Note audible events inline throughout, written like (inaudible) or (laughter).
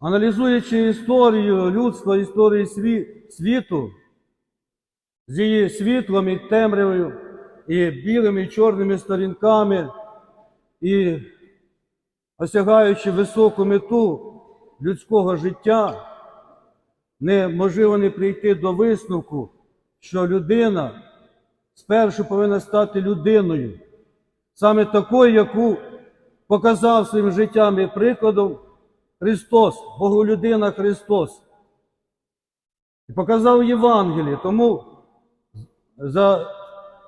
Аналізуючи історію людства, історію сві- світу, з її світлом і темрявою, і білими і чорними сторінками, і осягаючи високу мету людського життя, неможливо не прийти до висновку, що людина спершу повинна стати людиною, саме такою, яку показав своїм життям і прикладом Христос, Боголюдина Христос. І показав Євангеліє. Тому за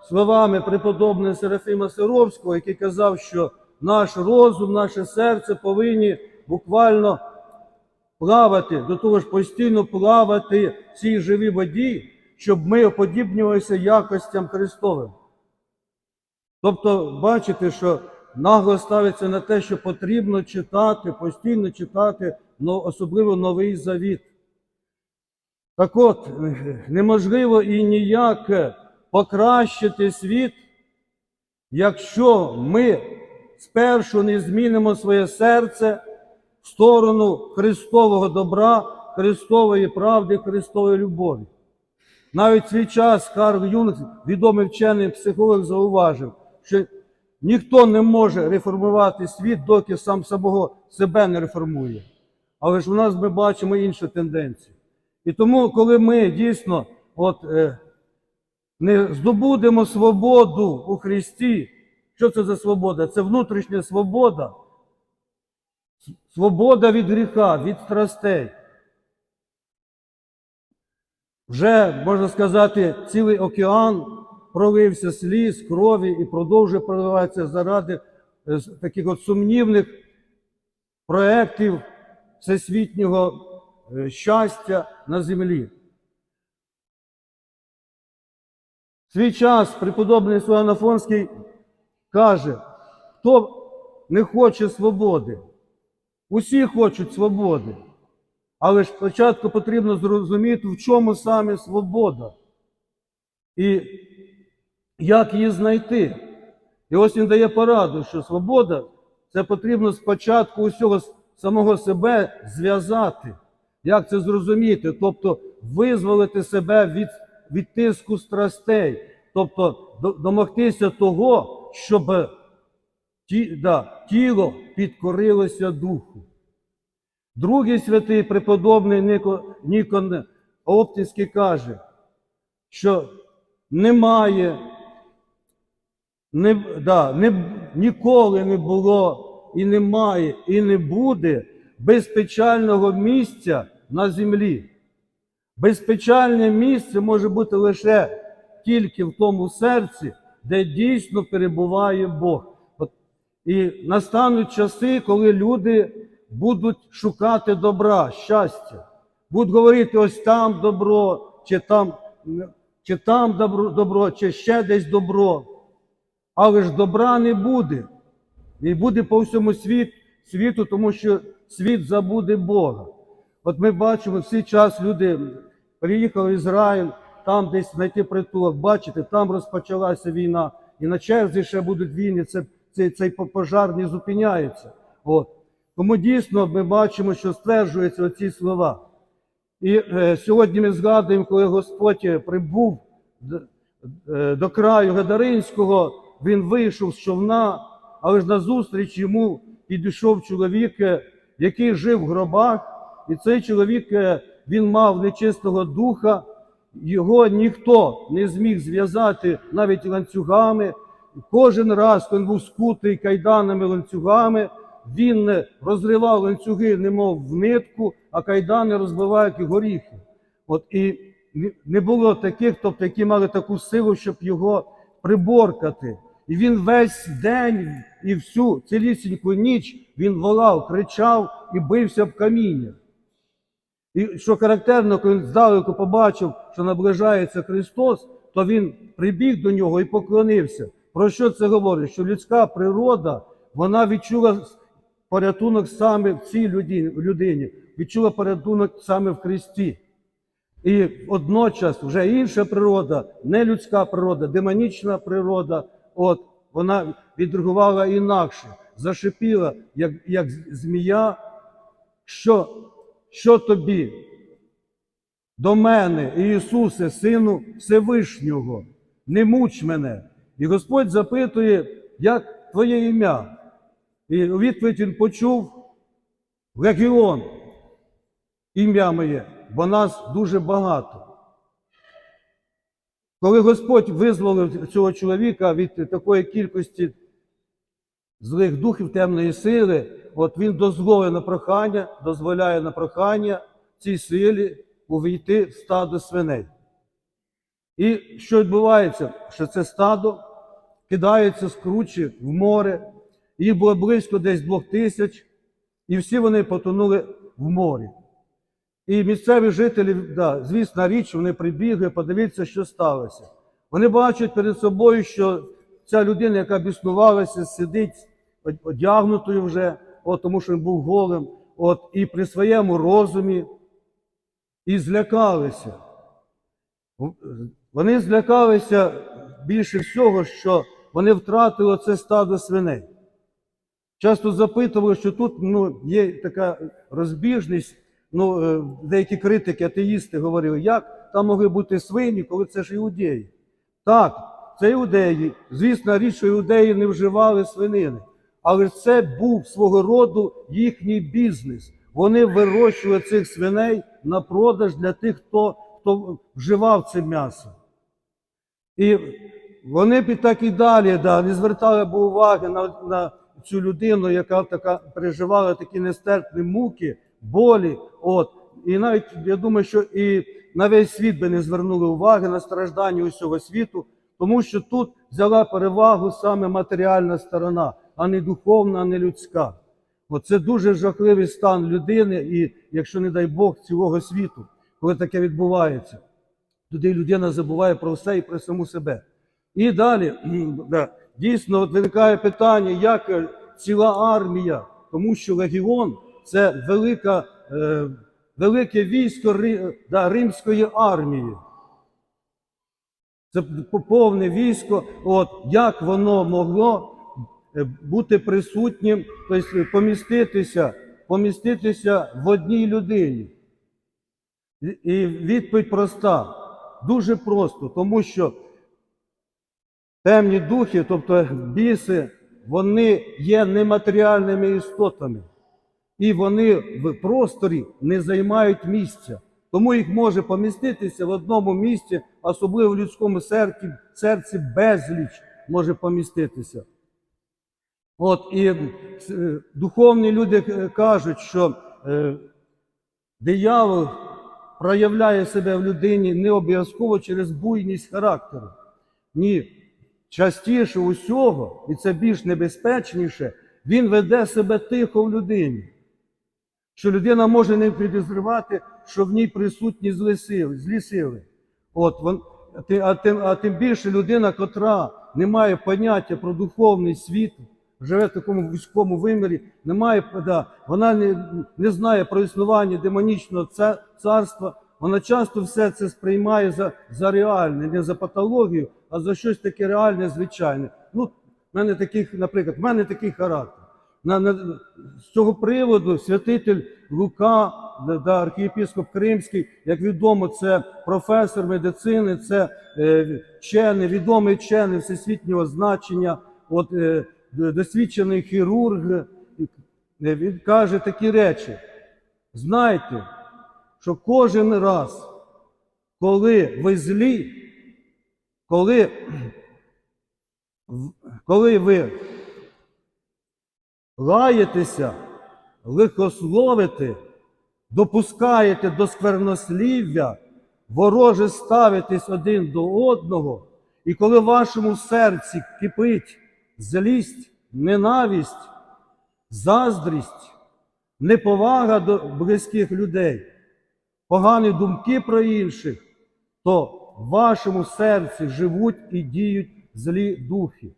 словами преподобного Серафима Сировського, який казав, що наш розум, наше серце повинні буквально плавати, до того ж постійно плавати в цій живій воді, щоб ми оподібнювалися якостям Христовим. Тобто, бачите, що нагло ставиться на те, що потрібно читати, постійно читати, особливо новий завіт. Так от, неможливо і ніяк покращити світ, якщо ми спершу не змінимо своє серце в сторону Христового добра, Христової правди, Христової любові. Навіть свій час Карл Юнг, відомий вчений психолог, зауважив, що ніхто не може реформувати світ, доки сам самого себе не реформує. Але ж у нас ми бачимо іншу тенденцію. І тому, коли ми дійсно от, е, не здобудемо свободу у Христі, що це за свобода? Це внутрішня свобода, свобода від гріха, від страстей. Вже, можна сказати, цілий океан пролився сліз, крові і продовжує проливатися заради е, таких от сумнівних проєктів всесвітнього е, щастя на землі. В свій час преподобний Славан Афонський каже, хто не хоче свободи, усі хочуть свободи. Але ж спочатку потрібно зрозуміти, в чому саме свобода і як її знайти. І ось він дає пораду, що свобода це потрібно спочатку усього самого себе зв'язати. Як це зрозуміти? Тобто визволити себе від, від тиску страстей, тобто домогтися того, щоб ті, да, тіло підкорилося духу. Другий святий преподобний Нико, Нікон Оптинський каже, що немає, не, да, не, ніколи не було і немає, і не буде безпечального місця на землі. Безпечальне місце може бути лише тільки в тому серці, де дійсно перебуває Бог. От, і настануть часи, коли люди будуть шукати добра, щастя, будуть говорити, ось там добро, чи там, чи там добро, добро, чи ще десь добро. Але ж добра не буде. І буде по всьому світ, світу, тому що світ забуде Бога. От ми бачимо, всі час люди приїхали в Ізраїль, там десь знайти притулок. Бачите, там розпочалася війна. І на черзі ще будуть війни, це, цей, цей пожар не зупиняється. От. Тому дійсно ми бачимо, що стверджуються оці слова. І е, сьогодні ми згадуємо, коли Господь прибув д- е, до краю Гадаринського, він вийшов з човна, але ж назустріч йому підійшов чоловік, е, який жив в гробах, і цей чоловік е, він мав нечистого духа, його ніхто не зміг зв'язати навіть ланцюгами. Кожен раз, коли він був скутий кайданами ланцюгами, він е, розривав ланцюги, немов в нитку, а кайдани розбивав, як і горіхи. От і не було таких, тобто, які мали таку силу, щоб його приборкати. І він весь день і всю цілісіньку ніч він волав, кричав і бився в каміння. І що характерно, коли він здалеку побачив, що наближається Христос, то він прибіг до нього і поклонився. Про що це говорить? Що людська природа, вона відчула порятунок саме в цій людині, відчула порятунок саме в Христі. І водночас вже інша природа, не людська природа, демонічна природа, от вона відреагувала інакше, зашипіла, як, як змія, що що тобі? До мене, Ісусе, Сину Всевишнього, не муч мене. І Господь запитує, як твоє ім'я? І у відповідь він почув Легіон, ім'я моє, бо нас дуже багато. Коли Господь визволив цього чоловіка від такої кількості злих духів темної сили, от він дозволив на прохання, дозволяє на прохання цій силі увійти в стадо свиней. І що відбувається? Що це стадо кидається з кручі в море, їх було близько десь двох тисяч, і всі вони потонули в морі. І місцеві жителі, да, звісна річ, вони прибігли, подивіться, що сталося. Вони бачать перед собою, що ця людина, яка біснувалася, сидить одягнутою вже, от, тому що він був голим, от, і при своєму розумі, і злякалися. Вони злякалися більше всього, що вони втратили це стадо свиней. Часто запитували, що тут ну, є така розбіжність. Ну, е, деякі критики, атеїсти говорили, як там могли бути свині, коли це ж іудеї. Так, це іудеї. Звісно, річ, що іудеї не вживали свинини. Але це був свого роду їхній бізнес. Вони вирощували цих свиней на продаж для тих, хто, хто вживав це м'ясо. І вони б так і далі да, не звертали б уваги на, на цю людину, яка така переживала такі нестерпні муки, болі. От. І навіть я думаю, що і на весь світ би не звернули уваги на страждання усього світу, тому що тут взяла перевагу саме матеріальна сторона, а не духовна, а не людська. От це дуже жахливий стан людини, і якщо не дай Бог цілого світу, коли таке відбувається. Туди людина забуває про все і про саму себе. І далі, (clears throat) да, дійсно, виникає питання, як е, ціла армія, тому що легіон це велика, е, велике військо да, римської армії. Це повне військо, от як воно могло е, бути присутнім, тобто поміститися, поміститися в одній людині. І- відповідь проста, дуже просто, тому що темні духи, тобто біси, вони є нематеріальними істотами. І вони в просторі не займають місця. Тому їх може поміститися в одному місці, особливо в людському серці, серці безліч може поміститися. От і е, духовні люди е, кажуть, що е, диявол проявляє себе в людині не обов'язково через буйність характеру. Ні, частіше усього, і це більш небезпечніше, він веде себе тихо в людині. Що людина може не підозрювати, що в ній присутні злі сили. Злі сили. От, вон, а тим, а тим більше людина, котра не має поняття про духовний світ, живе в такому вузькому вимірі, не має, да, вона не, не знає про існування демонічного царства, вона часто все це сприймає за, за реальне, не за патологію, а за щось таке реальне, звичайне. Ну, в мене таких, наприклад, в мене такий характер. На, на, з цього приводу святитель Лука, да, архієпископ Кримський, як відомо, це професор медицини, це е, вчений, відомий вчений всесвітнього значення, от, е, досвідчений хірург. Е, Він каже такі речі. Знайте, що кожен раз, коли ви злі, коли, коли ви лаєтеся, лихословите, допускаєте до сквернослів'я, вороже ставитесь один до одного, і коли в вашому серці кипить злість, ненависть, заздрість, неповага до близьких людей, погані думки про інших, то в вашому серці живуть і діють злі духи.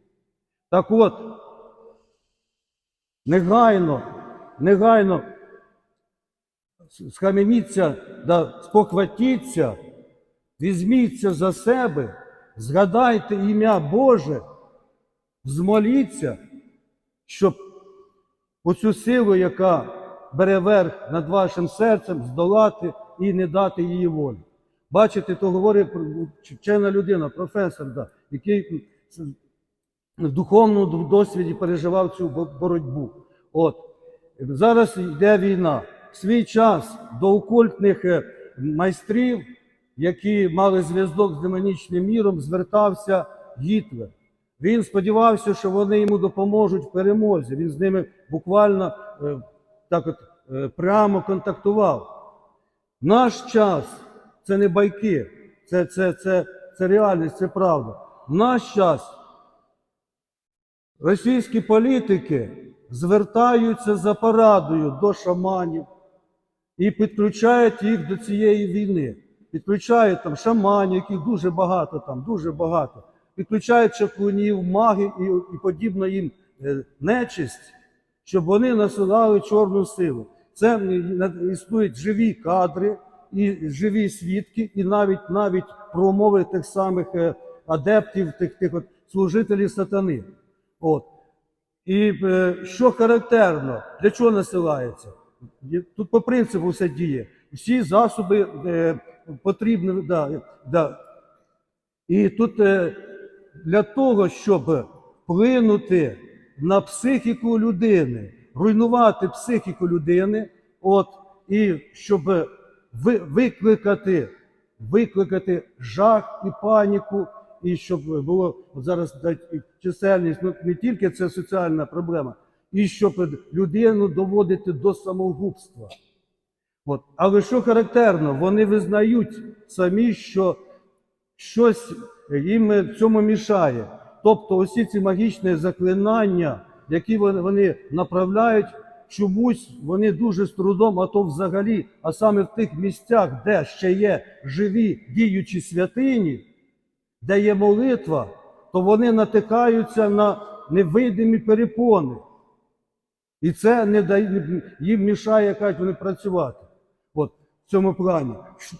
Так от, негайно, негайно схаменіться, да спохватіться, візьміться за себе, згадайте ім'я Боже, змоліться, щоб оцю силу, яка бере верх над вашим серцем, здолати і не дати її волі. Бачите, то говорить вчена людина, професор, да, який в духовному досвіді переживав цю боротьбу. От. Зараз йде війна. В свій час до окультних е, майстрів, які мали зв'язок з демонічним міром, звертався Гітлер. Він сподівався, що вони йому допоможуть в перемозі. Він з ними буквально е, так от е, прямо контактував. Наш час це не байки, це, це, це, це реальність, це правда. Наш час російські політики звертаються за порадою до шаманів і підключають їх до цієї війни. Підключають там шаманів, яких дуже багато там, дуже багато. Підключають чаклунів, маги і, і подібно їм е, нечисть, щоб вони насилали чорну силу. Це існують живі кадри і живі свідки, і навіть навіть промови тих самих е, адептів, тих, тих от служителів сатани. От. І е, що характерно, для чого насилається? Тут по принципу все діє. Всі засоби е, потрібні. Да, да. І тут е, для того, щоб вплинути на психіку людини, руйнувати психіку людини, от, і щоб ви, викликати, викликати жах і паніку, і щоб було от зараз чисельність, ну не тільки це соціальна проблема, і щоб людину доводити до самогубства. От. Але що характерно, вони визнають самі, що щось їм в цьому мішає. Тобто усі ці магічні заклинання, які вони направляють, чомусь вони дуже з трудом, а то взагалі, а саме в тих місцях, де ще є живі діючі святині, де є молитва, то вони натикаються на невидимі перепони. І це не дає, їм мішає, кажуть, вони працювати. От в цьому плані.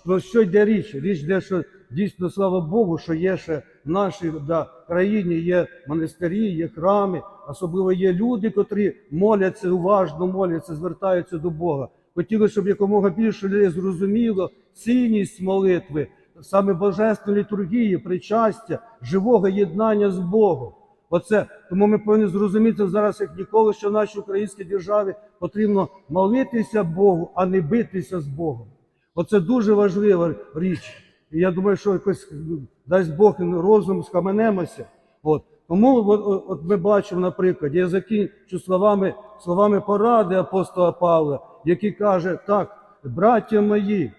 Про що йде річ? Річ йде, що дійсно, слава Богу, що є ще в нашій да, країні є монастирі, є храми, особливо є люди, котрі моляться уважно, моляться, звертаються до Бога. Хотіли, щоб якомога більше людей зрозуміло цінність молитви, саме божественної літургії, причастя, живого єднання з Богом. Оце тому ми повинні зрозуміти зараз, як ніколи, що в нашій українській державі потрібно молитися Богу, а не битися з Богом. Оце дуже важлива річ. І я думаю, що якось ну, дасть Бог розум схаменемося. От. Тому от, от- ми бачимо, наприклад, я закінчу словами, словами поради апостола Павла, який каже: так, браття мої,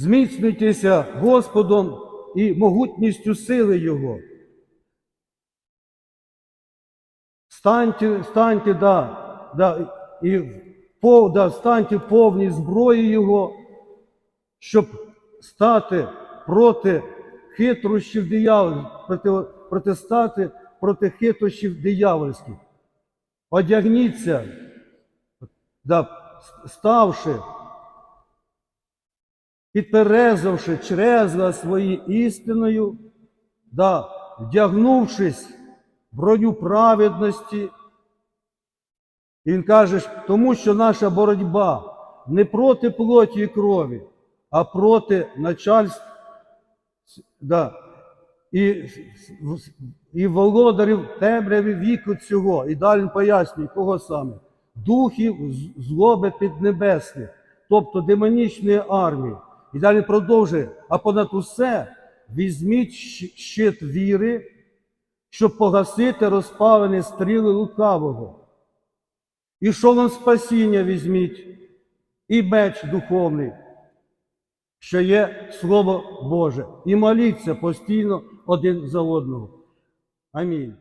зміцнюйтеся Господом і могутністю сили Його. Станьте, станьте, да, да, і пов, да, станьте повні зброї Його, щоб стати проти хитрощів дияволів, проти, протистати проти хитрощів диявольських. Одягніться, да, ставши підперезавши чрезла свої істиною, да, вдягнувшись броню праведності. Він каже, тому що наша боротьба не проти плоті і крові, а проти начальств да, і, і володарів темряві віку цього. І далі він пояснює, кого саме? Духів злоби піднебесних, тобто демонічної армії. І далі продовжує, а понад усе візьміть щит віри, щоб погасити розпалені стріли лукавого. І шолом спасіння візьміть, і меч духовний, що є Слово Боже. І моліться постійно один за одного. Амінь.